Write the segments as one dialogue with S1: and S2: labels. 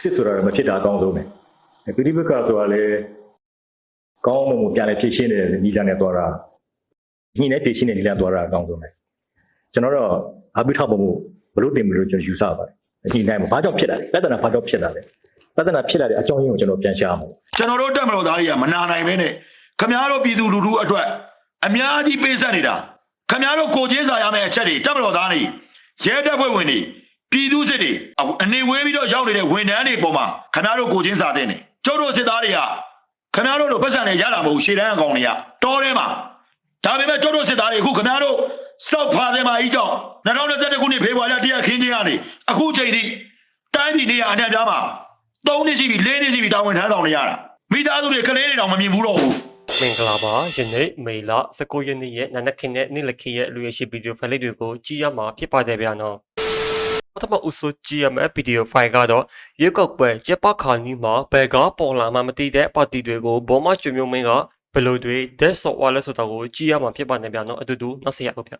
S1: စစ်ဆိုတာတော့မဖြစ်တာအကောင်းဆုံးပဲပဋိပက္ခဆိုတာလည်းကောင်းမွန်မှုပြန်လဲဖြည့်ရှင်းတဲ့ညီလာနဲ့သွားတာညီနဲ့ဖြည့်ရှင်းတဲ့ညီလာသွားတာအကောင်းဆုံးပဲကျွန်တော်တော့အပိထောက်ပုံမှုဘလို့တင်မလို့ကျွန်တော်ယူဆပါတယ်ညီနိုင်မှာဘာကြောင့်ဖြစ်တာလဲပြဿနာဘာကြောင့်ဖြစ်တာလဲပြဿနာဖြစ်လာတဲ့အကြောင်းရင်းကိုကျွန်တော်ပြန်ရှာမှာ
S2: ကျွန်တော်တို့တက်မလို့သားတွေကမနာနိုင်ပဲနဲ့ခမားတို့ပြည်သူလူထုအတွက်အများကြီးပေးဆက်နေတာခမားတို့ကိုချင်းစာရမယ့်အချက်တွေတက်မလို့သားတွေရဲတပ်ဖွဲ့ဝင်တွေ ပြည်သူစစ်တွေအနေဝဲပြီးတော့ရောက်နေတဲ့ဝန်ထမ်းတွေပေါ်မှာခမားတို့ကိုချင်းစာတဲ့နေကျုပ်တို့စစ်သားတွေကခမားတို့တို့ပတ်စံတွေရတာမဟုတ်ရှေ့တန်းအကောင်တွေကတော်ထဲမှာဒါပေမဲ့ကျုပ်တို့စစ်သားတွေအခုခမားတို့စောက်ဖားတဲ့မှာအကြောင်း2021ခုနှစ်ဖေဖော်ဝါရီလတရက်ခင်းချင်းကနေအခုချိန်ထိတိုင်းပြည်နေရာအနှံ့ပြားမှာ3နှစ်ရှိပြီ4နှစ်ရှိပြီတာဝန်ထမ်းဆောင်နေရတာမိသားစုတွေကလေးတွေတောင်မမြင်ဘူးတော့ဘူး
S3: မင်္ဂလာပါယနေ့မေလ19ရက်နေ့ရဲ့နာနက်ခင်းနဲ့နေ့လခင်းရဲ့လူရရှိဗီဒီယိုဖိုင်လေးတွေကိုကြည့်ရမှာဖြစ်ပါတယ်ဗျာနော်ပ ထမအဆိုကြည့်ရမယ့်ဗီဒီယိုဖိုင်ကတော့ရွေးကောက်ပွဲကျပခါနီးမှာဘယ်ကပေါ်လာမှမသိတဲ့ပါတီတွေကိုဘောမကျွေမျိုးမင်းကဘယ်လိုတွေဒက်ဆော့ဝါလဲဆိုတာကိုကြည့်ရမှာဖြစ်ပါတယ်ဗျာနော်အတူတူနောက်ဆက်ရအောင်ဗျာ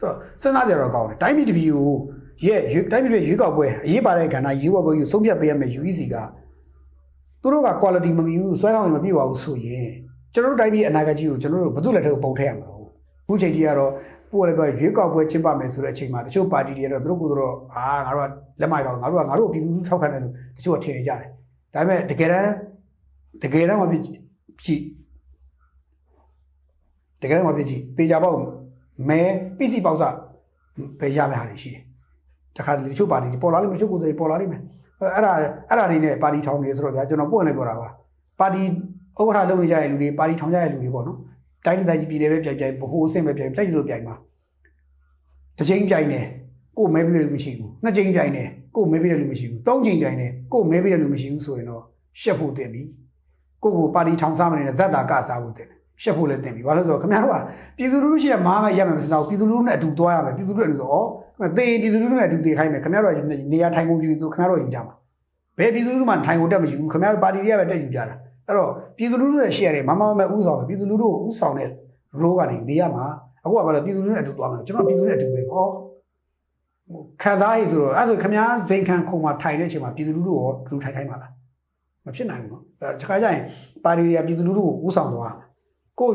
S4: ဆိုတော့စဉ်းစားကြတော့ကောင်းတယ်တိုင်းပြည်တစ်ပြည်ကိုရဲ့ရွေးတိုင်းပြည်ရဲ့ရွေးကောက်ပွဲအရေးပါတဲ့ကဏ္ဍရွေးကောက်ပွဲကိုဆုံးဖြတ်ပေးရမယ် UEC ကသူတို့က quality မမီဘူးဆွဲဆောင်ရင်မပြည့်ပါဘူးဆိုရင်ကျွန်တော်တို့တိုင်းပြည်အနာဂတ်ကြီးကိုကျွန်တော်တို့ဘယ်သူလက်ထက်ကိုပုံထည့်ရမှာလို့အခုချိန်ကြီးကတော့ ပို့လည်းပဲရွေးကောက်ပွဲကျင်းပမယ်ဆိုတဲ့အချိန်မှာတချို့ပါတီတွေကတော့သူတို့ကိုယ်တော့အာငါတို့ကလက်မိုက်တော့ငါတို့ကငါတို့ပြည်သူလူထုထောက်ခံတယ်လို့တချို့ကထင်နေကြတယ်ဒါပေမဲ့တကယ်တမ်းတကယ်တမ်းမဖြစ်ကြည့်တကယ်တမ်းမဖြစ်ကြည့်တေချာပေါ့မဲပစ္စည်းပေါက်စပဲရမယ့်ဟာတွေရှိတယ်တခါတလေတချို့ပါတီတွေပေါ်လာလိမ့်မယ်တချို့ကိုယ်စားတွေပေါ်လာလိမ့်မယ်အဲ့ဒါအဲ့ဒါတွေနဲ့ပါတီထောင်နေဆိုတော့ဗျာကျွန်တော်ပွင့်လိုက်ပြောတာပါပါတီဥက္ကဋ္ဌလုပ်နေကြတဲ့လူတွေပါတီထောင်ကြတဲ့လူတွေပေါ့နော် တိုင်းဒေသကြီးပြည်နယ်ပဲပြိုင်ပြိုင်ဘိုးအဆင့်ပဲပြိုင်တိုက်လို့ပြိုင်ပါတစ်ချိန်ပြိုင်တယ်ကိုယ်မဲပြီးတဲ့လူမရှိဘူးနှစ်ချိန်ပြိုင်တယ်ကိုယ်မဲပြီးတဲ့လူမရှိဘူးသုံးချိန်ပြိုင်တယ်ကိုယ်မဲပြီးတဲ့လူမရှိဘူးဆိုရင်တော့ရှက်ဖို့တင်ပြီကိုယ့်ကိုပါတီထောင်စားမနေတဲ့ဇက်တာကစားဖို့တင်တယ်ရှက်ဖို့လည်းတင်ပြီဘာလို့လဲဆိုတော့ခင်ဗျားတို့ကပြည်သူလူထုရှိရမားမရမယ်မစတော့ပြည်သူလူထုနဲ့အတူသွားရမယ်ပြည်သူလူထုအတူဆိုဩသေပြည်သူလူထုနဲ့အတူသေခိုင်းမယ်ခင်ဗျားတို့နေရာထိုင်ကုန်ပြည်သူခင်ဗျားတို့ယူကြမှာဘယ်ပြည်သူလူထုမှထိုင်ကုန်တက်မယူဘူးခင်ဗျားတို့ပါတီတွေကပဲတက်ယူကြတာ အဲ့တော့ပြည်သူလူထုရဲ့ရှယ်တယ်မမမဥဆောင်ပဲပြည်သူလူထုကိုဥဆောင်တဲ့ role ကနေနေရမှာအခုကဘာလဲပြည်သူလူထုနဲ့အတူသွားမှာကျွန်တော်ပြည်သူနဲ့အတူပဲဟောခံစားရည်ဆိုတော့အဲ့ဒါခင်ဗျားဇိမ်ခံခုံမှာထိုင်တဲ့အချိန်မှာပြည်သူလူထုရောလူထိုင်ခိုင်းပါလားမဖြစ်နိုင်ဘူးနော်အဲတခါကျရင်ပါတီတွေကပြည်သူလူထုကိုဥဆောင်သွားမှာကို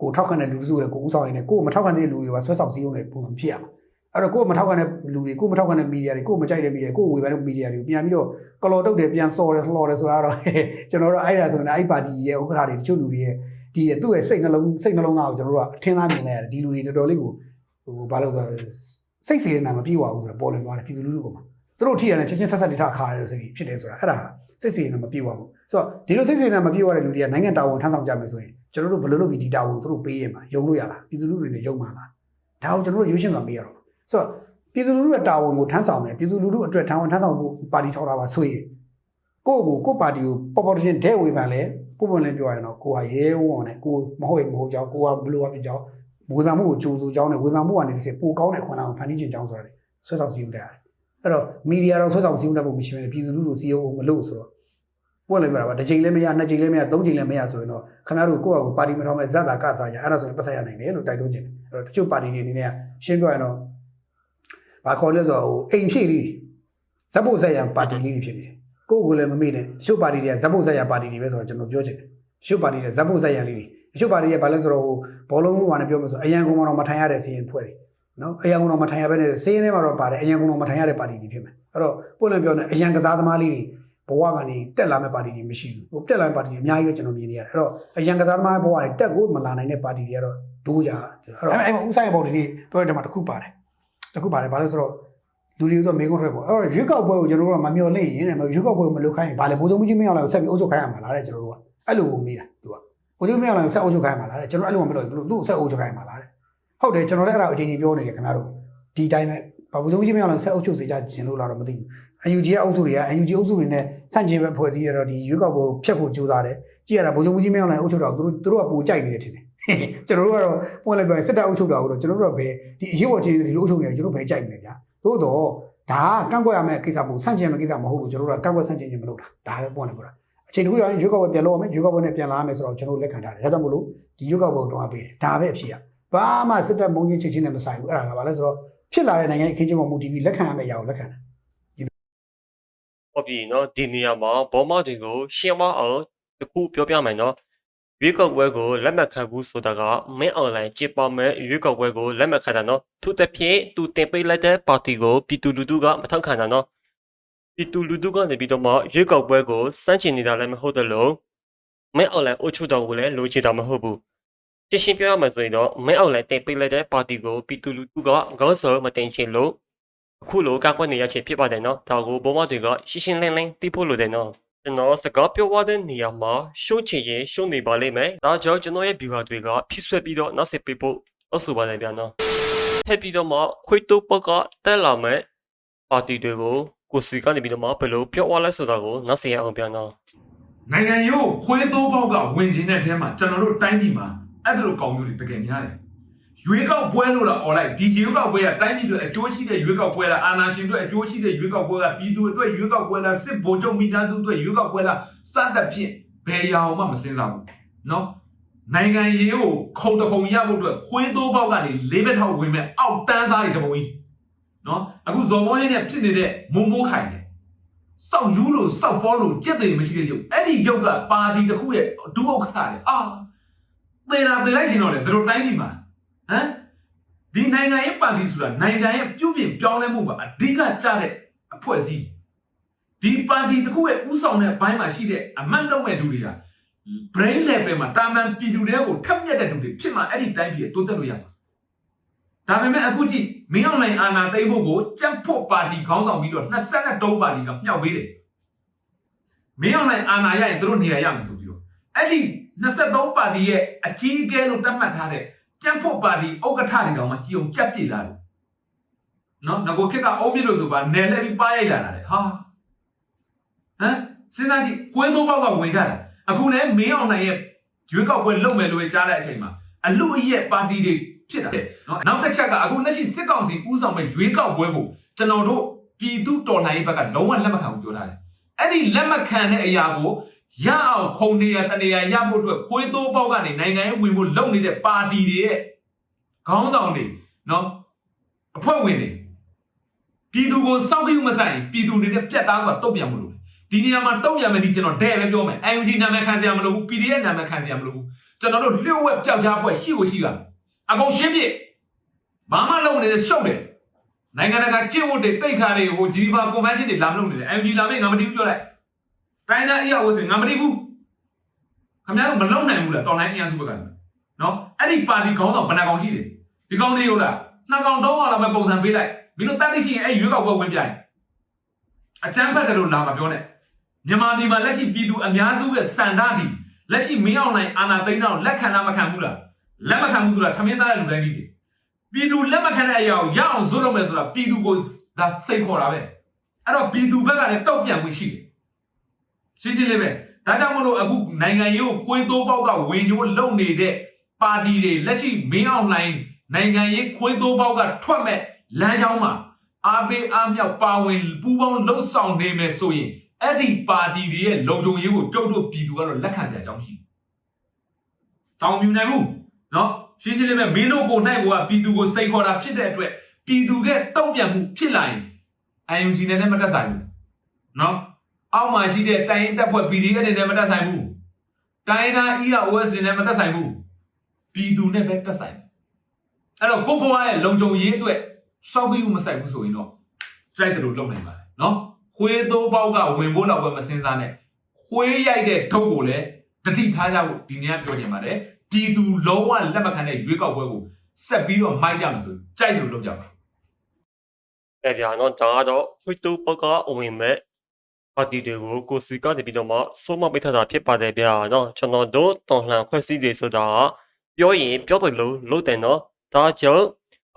S4: ကိုထောက်ခံတဲ့လူစုတွေကိုဥဆောင်ရင်လည်းကိုမထောက်ခံတဲ့လူတွေကဆွဲဆောင်စည်းရုံးတဲ့ပုံစံဖြစ်ရမှာ အဲ့တော့ကိုမထောက်ခံတဲ့လူတွေကိုမထောက်ခံတဲ့မီဒီယာတွေကိုမကြိုက်တဲ့မီဒီယာကိုဝေဖန်တဲ့မီဒီယာတွေကိုပြန်ပြီးတော့ကလော်တုတ်တယ်ပြန်စော်တယ်လှော်တယ်ဆိုတာတော့ကျွန်တော်တို့အဲ့ဒါဆိုရင်အဲ့ပါတီရဲ့ဥက္ကဋ္ဌတွေတချို့လူတွေရဲ့ဒီသူ့ရဲ့စိတ်နှလုံးစိတ်နှလုံးသားကိုကျွန်တော်တို့ကအထင်သားမြင်လိုက်ရတယ်ဒီလူတွေတော်တော်လေးကိုဟိုဘာလို့ဆိုစိတ်စေရနာမပြေပါဘူးဆိုတော့ပေါ်လွင်သွားတယ်ပြည်သူလူထုကမှသူတို့ထိရတယ်ချင်းချင်းဆက်ဆက်တိထခါရတယ်ဆိုပြီးဖြစ်တယ်ဆိုတာအဲ့ဒါစိတ်စေရနာမပြေပါဘူးဆိုတော့ဒီလိုစိတ်စေရနာမပြေရတဲ့လူတွေကနိုင်ငံတာဝန်ထမ်းဆောင်ကြမယ်ဆိုရင်ကျွန်တော်တို့ဘယ်လိုလုပ်ပြီးဒီတာဝန်သူတို့ပေးရမှာယုံလို့ရလားပြည်သူလူထုတွေနဲ့ယုံမှာလားဒါကိုကျွန်တော်တို့ရွေးရှင်းသွားပေးရတော့ ဆိုတော့ပြည်သူလူထုရဲ့တာဝန်ကိုထမ်းဆောင်မယ်ပြည်သူလူထုအတွက်တာဝန်ထမ်းဆောင်ဖို့ပါတီထောက်တာပါဆိုရင်ကိုယ့်ကိုကိုယ့်ပါတီကိုပေါ်ပေါ်တင်တဲ့ဝေဖန်လဲပုံပုံလေးပြောရရင်တော့ကိုကရဲဝံနဲ့ကိုမဟုတ်ရင်မဟုတ်ကြောင်းကိုကဘလို့ဖြစ်ကြောင်းဝေဖန်မှုကိုကြိုးစိုးကြောင်းနဲ့ဝေဖန်မှုကနေတစ်စပိုကောင်းတဲ့ခွန်အားကိုဖန်တီးခြင်းကြောင်းဆိုတာလေဆွဲဆောင်စည်းရုံးတဲ့ရတယ်အဲ့တော့မီဒီယာတော့ဆွဲဆောင်စည်းရုံးတဲ့ပုံမရှိဘဲနဲ့ပြည်သူလူထုစည်းရုံးမလို့ဆိုတော့ပွက်လိုက်ပြတာပါတစ်ချိန်လည်းမရနှစ်ချိန်လည်းမရသုံးချိန်လည်းမရဆိုရင်တော့ခင်ဗျားတို့ကိုယ့်အကူပါတီမထောင်မဲ့ဇက်တာကစားကြအဲ့ဒါဆိုရင်ပတ်သက်ရနိုင်တယ်လို့တိုက်တွန်းခြင်းအဲ့တော့တချို့ပါတီတွေအနေနဲ့ရှင်းပြရင်တော့ ဘာခေါ်လဲဆိုတော့ဟိုအိမ်ဖြည့်လေးဇက်ဖို့ဆက်ရန်ပါတီလေးဖြစ်နေတယ်ကိုယ့်ကိုယ်လည်းမမေ့နဲ့တချို့ပါတီတွေကဇက်ဖို့ဆက်ရန်ပါတီတွေပဲဆိုတော့ကျွန်တော်ပြောချင်တယ်တချို့ပါတီတွေဇက်ဖို့ဆက်ရန်လေးတွေတချို့ပါတီတွေဘာလဲဆိုတော့ဟိုဘောလုံးဟိုကနေပြောမှဆိုအရန်ကုန်တော့မထိုင်ရတဲ့စီရင်ဖွဲ့တယ်နော်အရန်ကုန်တော့မထိုင်ရဘဲနဲ့စီရင်ထဲမှာတော့ပါတယ်အရန်ကုန်တော့မထိုင်ရတဲ့ပါတီတွေဖြစ်မယ်အဲ့တော့ပို့လည်းပြောနေအရန်ကစားသမားလေးတွေဘဝကနေတက်လာမဲ့ပါတီတွေမရှိဘူးဟိုတက်လာမဲ့ပါတီတွေအများကြီးပဲကျွန်တော်မြင်နေရတယ်အဲ့တော့အရန်ကစားသမားဘဝတွေတက်ကိုမလာနိုင်တဲ့ပါတီတွေကတော့ဒိုးကြအဲ့တော့အဲ့မှာဥဆိုင်ဘော်ဒီနေ့ပြောတဲ့မှာတစ်ခုပါတယ် တစ်ခုပါတယ်ဘာလို့ဆိုတော့လူတွေတော့မေကုန်းထွက်ပေါ့အဲ့တော့ရွေးကောက်ပွဲကိုကျွန်တော်တို့ကမမျှော်လင့်ရင်တဲ့ရွေးကောက်ပွဲကိုမလုပ်ခိုင်းရင်ဘာလဲဘိုးစုံကြီးမင်းအောင်လည်းဆက်ပြီးအုပ်ချုပ်ခိုင်းရမှာလားတဲ့ကျွန်တော်တို့ကအဲ့လိုကိုမေးတာသူကဘိုးစုံမင်းအောင်လည်းဆက်အုပ်ချုပ်ခိုင်းရမှာလားတဲ့ကျွန်တော်အဲ့လိုမပြောဘူးသူ့ဆက်အုပ်ချုပ်ခိုင်းရမှာလားတဲ့ဟုတ်တယ်ကျွန်တော်လည်းအဲ့ဒါအချိန်ကြီးပြောနေတယ်ခင်ဗျားတို့ဒီတိုင်းပဲဘာဘိုးစုံကြီးမင်းအောင်လည်းဆက်အုပ်ချုပ်စေကြခြင်းလို့လာတော့မသိဘူး UNG ရဲ့အုပ်စုတွေက UNG အုပ်စုတွေနဲ့ဆန့်ကျင်ဘက်ဖွဲ့စည်းရတော့ဒီရွေးကောက်ပွဲဖြတ်ဖို့ကြိုးစားတယ်ကြည့်ရတာဘိုးချုပ်ကြီးမင်းအောင်လည်းအုပ်ချုပ်တော့သူတို့သူတို့ကပိုကြိုက်နေတယ်ထင်တယ် ကျွန်တော်တို့ကတော့ပွင့်လိုက်ပြန်စစ်တပ်အုပ်ချုပ်တာကိုတော့ကျွန်တော်တို့ကဘယ်ဒီအရေးပေါ်ချင်းဒီလိုအုပ်ချုပ်နေကျွန်တော်ဘယ်ကြိုက်နေဗျာသို့တော့ဒါကကန့်ကွက်ရမယ့်ကိစ္စပို့ဆန့်ကျင်မယ့်ကိစ္စမဟုတ်ဘူးကျွန်တော်တို့ကကန့်ကွက်ဆန့်ကျင်ခြင်းမလုပ်တာဒါပဲပွင့်လိုက်ပေါ့အချိန်တစ်ခုရောက်ရင်ရွေးကောက်ပွဲပြန်လုပ်ရမယ်ရွေးကောက်ပွဲနဲ့ပြန်လာရမယ်ဆိုတော့ကျွန်တော်လက်ခံထားတယ်ဒါကြောင့်မလို့ဒီရွေးကောက်ပွဲကိုတော့ပေးတယ်ဒါပဲအဖြစ်ရဘာမှစစ်တပ်မုံချင်းချစ်ချင်းနဲ့မဆိုင်ဘူးအဲ့ဒါကဘာလဲဆိုတော့ဖြစ်လာတဲ့နိုင်ငံရေးအခင်းချင်းပေါ်မူတည်ပြီးလက်ခံရမယ့်အရာကိုလက်ခံတယ်
S3: ဟုတ်ပြီနော်ဒီနေရာမှာဘောမတွေကိုရှင်းမအောင်တခုပြောပြမယ်နော် ရွေးကောက်ပွဲကိုလက်မှတ်ခံဘူးဆိုတာကမင်းအွန်လိုင်းကြည့်ပါမယ်ရွေးကောက်ပွဲကိုလက်မှတ်ခံတာနော်သူတစ်ဖြင့်သူတင်ပေးလိုက်တဲ့ပါတီကိုပြည်သူလူထုကမထောက်ခံတာနော်ပြည်သူလူထုကနေပြီးတော့မှရွေးကောက်ပွဲကိုစန့်ကျင်နေတာလည်းမဟုတ်တယ်လို့မင်းအွန်လိုင်းအုပ်ချုပ်တော်ကိုလည်းလိုချင်တာမဟုတ်ဘူးရှင်းရှင်းပြောရမယ်ဆိုရင်တော့မင်းအွန်လိုင်းတင်ပေးလိုက်တဲ့ပါတီကိုပြည်သူလူထုကခေါင်းဆော်မတင်ချင်လို့အခုလိုကောက်ကွက်နေရချင်းဖြစ်ပါတယ်နော်ဒါကိုဘုံမတွေကရှင်းရှင်းလင်းလင်းသိဖို့လိုတယ်နော် ကျွန်တော်စကားပြောရတဲ့နေရာမှာရှုံးချင်ရင်ရှုံးနေပါလိမ့်မယ်ဒါကြောင့်ကျွန်တော်ရဲ့ viewer တွေကဖြစ်ဆွဲပြီးတော့နောက်ဆက်ပေးဖို့အဆိုပါတယ်ဗျာနော်ထပ်ပြီးတော့မှခွေတိုးပကတက်လာမယ်ပါတီတွေကိုကိုစီကနေပြီးတော့မှဘယ်လိုပြောရလဲဆိုတာကိုနောက်ဆက်ရအောင်ဗျာနော်
S5: နိုင်ငံရေးကိုခွေးတိုးပေါက်ကဝင်ခြင်းတဲ့အဲမှာကျွန်တော်တို့တိုင်းပြည်မှာအဲ့ဒါလိုကောင်မျိုးတွေတကယ်များတယ် ရွေးကောက်ပွဲလို့လားអော်လိုက်ဒီရွေးကောက်ပွဲကတိုင်းပြည်တွေအကျိုးရှိတဲ့ရွေးကောက်ပွဲလားအာဏာရှင်တွေအကျိုးရှိတဲ့ရွေးကောက်ပွဲကပြည်သူအတွက်ရွေးကောက်ပွဲလားစစ်ဗိုလ်ချုပ်မိသားစုအတွက်ရွေးကောက်ပွဲလားစသဖြင့်ဘယ်ရာမှမစင်စားဘူးเนาะနိုင်ငံရေးကိုခုံတခုံရဖို့အတွက်ခွေးတိုးပေါက်ကနေလေးဘက်ထောက်ဝင်မဲ့အောက်တန်းစားတွေတပုံကြီးเนาะအခုဇော်ဘောင်းရဲ့ဖြစ်နေတဲ့မုံမိုးခိုင်တယ် စောက်ယူလို့စောက်ပေါ်လို့ကြက်တယ်မရှိတဲ့ရုပ်အဲ့ဒီရုပ်ကပါတီတစ်ခုရဲ့ဒုက္ခတယ်အာသေတာသေလိုက်ရှင်တော့လေသူတို့တိုင်းပြည်မှာ ဟမ်ဒီနိုင်ငံရဲ့ပါတီဆိုတာနိုင်ငံရဲ့ပြုပြင်ပြောင်းလဲမှုပါအဓိကကြတဲ့အဖွဲ့အစည်းဒီပါတီတစ်ခုရဲ့ဥဆောင်တဲ့ဘိုင်းမှာရှိတဲ့အမတ်လုံးမဲ့သူတွေဟာ brain level မှာတာမန်ပြည်သူတွေကိုထပ်မြက်တဲ့သူတွေဖြစ်မှအဲ့ဒီတိုင်းပြည်ကိုတိုးတက်လို့ရမှာဒါပေမဲ့အခုကြည့်မင်းအောင်လိုင်အာဏာသိမ်းဖို့ကိုကြက်ဖို့ပါတီခေါင်းဆောင်ပြီးတော့23ပါတီကမြောက်ပေးတယ်မင်းအောင်နိုင်အာဏာရရင်သူတို့နေရာရမယ်ဆိုပြီးတော့အဲ့ဒီ23ပါတီရဲ့အကြီးအကဲလို့တတ်မှတ်ထားတဲ့ ကြံ့ဖို့ပါတီဥက္ကဋ္ဌတွေတောင်မှကြည်အောင်ကြက်ပြေလာတယ်နော်ငါကိုခက်ကအုံးပြလို့ဆိုပါနယ်လဲပြီးပါရိုက်လာတာလေဟာဟမ်စဉ်းစားကြည့်ကွင်းသုံးပေါက်ကဝင်ကြတယ်အခုလည်းမင်းအောင်နိုင်ရဲ့ရွေးကောက်ပွဲလုပ်မယ်လို့ကြားတဲ့အချိန်မှာအလူအရက်ပါတီတွေဖြစ်တာနော်နောက်တစ်ချက်ကအခုလက်ရှိစစ်ကောင်စီဦးဆောင်မဲ့ရွေးကောက်ပွဲကိုကျွန်တော်တို့ပြည်သူတော်လှန်ရေးဘက်ကလုံးဝလက်မခံဘူးပြောထားတယ်အဲ့ဒီလက်မခံတဲ့အရာကို ရအောင်ခုံနေရတနေရရဖို့အတွက်ခွေးတိုးပေါက်ကနေနိုင်ငံရေးဝင်ဖို့လုပ်နေတဲ့ပါတီတွေရဲ့ခေါင်းဆောင်တွေနော်အဖွဲ့ဝင်တွေပြည်သူကိုစောင့်ကြည့်မဆိုင်ပြည်သူတွေနဲ့ပြတ်သားစွာတုံ့ပြန်မလို့ဒီနေရာမှာတုံ့ပြန်မယ်ဒီကျွန်တော်တဲ့ပဲပြောမယ် UNG နာမည်ခံစရာမလိုဘူး PDF နာမည်ခံစရာမလိုဘူးကျွန်တော်တို့လျှို့ဝှက်ပျောက်ကြားပွဲရှိကိုရှိတာအကုန်ရှင်းပြဘာမှလုပ်နေတဲ့ရှုပ်တယ်နိုင်ငံတကာကျင့်ဝတ်တွေတိတ်ခါတွေဟိုဂျီနီဗာကွန်ဗန်းရှင်းတွေလာမလုပ်နေတယ် UNG လာမေးငါမတီးဘူးပြောလိုက် တိုင်းသားအရာဝတ်စင်ငါမတိဘူးခင်ဗျားတို့မလုံနိုင်ဘူးလားတော်လိုင်းအင်အားစုဘက်ကနော်အဲ့ဒီပါတီခေါင်းဆောင်ဘယ်နှကောင်ရှိတယ်ဒီကောင်လေးရောလားနှစ်ကောင်တော့လောက်ပဲပုံစံပေးလိုက်မင်းတို့တတ်သိရှိရင်အဲ့ရွေးကောက်ပွဲဝင်ပြိုင်အချမ်းဖက်တယ်လို့လာမပြောနဲ့မြန်မာပြည်မှာလက်ရှိပြည်သူအများစုရဲ့စန္ဒဒီလက်ရှိမင်းအောင်နိုင်အာဏာသိမ်းတော့လက်ခံလားမခံဘူးလားလက်မခံဘူးဆိုတာခမင်းစားတဲ့လူတိုင်းကြီးတယ်ပြည်သူလက်မခံတဲ့အရာကိုရအောင်ဇွတ်လုပ်မယ်ဆိုတာပြည်သူကိုဒါစိတ်ခေါ်တာပဲအဲ့တော့ပြည်သူဘက်ကလည်းတောက်ပြန်ဝင်ရှိတယ် ရှင်းရှင်းလေးပဲဒါကြောင့်မလို့အခုနိုင်ငံရေးကိုခွေးတိုးပေါက်ကဝင်ကြိုးလုံနေတဲ့ပါတီတွေလက်ရှိမင်းအောင်လှိုင်နိုင်ငံရေးခွေးတိုးပေါက်ကထွက်မဲ့လမ်းကြောင်းမှာအားပေးအားမြောက်ပါဝင်ပူးပေါင်းလှုပ်ဆောင်နေမယ်ဆိုရင်အဲ့ဒီပါတီတွေရဲ့လုံခြုံရေးကိုတုတ်တုတ်ပြည်သူကတော့လက်ခံကြအကြောင်းရှိတယ်။တောင်းပြနိုင်ဘူးနော်ရှင်းရှင်းလေးပဲမင်းတို့ကိုနိုင်ကိုကပြည်သူကိုစိတ်ခေါ်တာဖြစ်တဲ့အတွက်ပြည်သူကတုံ့ပြန်မှုဖြစ်လာရင် IUG နဲ့လည်းမတက်ဆိုင်ဘူးနော် အောက်မှာရှိတဲ့တိုင်းရင်းတပ်ဖွဲ့ PDF တွေနဲ့မတက်ဆိုင်ဘူးတိုင်းသား EOS တွေနဲ့မတက်ဆိုင်ဘူးပြည်သူနဲ့ပဲတက်ဆိုင်အဲ့တော့ကိုဘွားရဲ့လုံခြုံရေးအတွက်စောက်ပြီးမဆိုင်ဘူးဆိုရင်တော့ကြိုက်တယ်လို့လုပ်နိုင်ပါတယ်နော်ခွေးသိုးပေါက်ကဝင်ဖို့တော့ပဲမစင်စားနဲ့ခွေးရိုက်တဲ့ထုပ်ကိုလည်းတတိထားကြဖို့ဒီနေ့ကပြောချင်ပါတယ်ပြည်သူလုံးဝလက်မခံတဲ့ရွေးကောက်ပွဲကိုဆက်ပြီးတော့မိုက်ကြမှာဆိုကြိုက်တယ်လို့လုပ်ကြပါ
S3: အဲ့ဗျာနော်ဒါကတော့ခွေတိုးပကအဝင်မဲ့ ပါတီတွေကိုကိုစီကနေပြီးတော့မှစိုးမပိတ်ထတာဖြစ်ပါတယ်ဗျာနော်ကျွန်တော်တို့တော်လှန်ခွဲစည်းတွေဆိုတာကပြောရင်ပြောတယ်လို့လို့တယ်နော်ဒါကြောင့်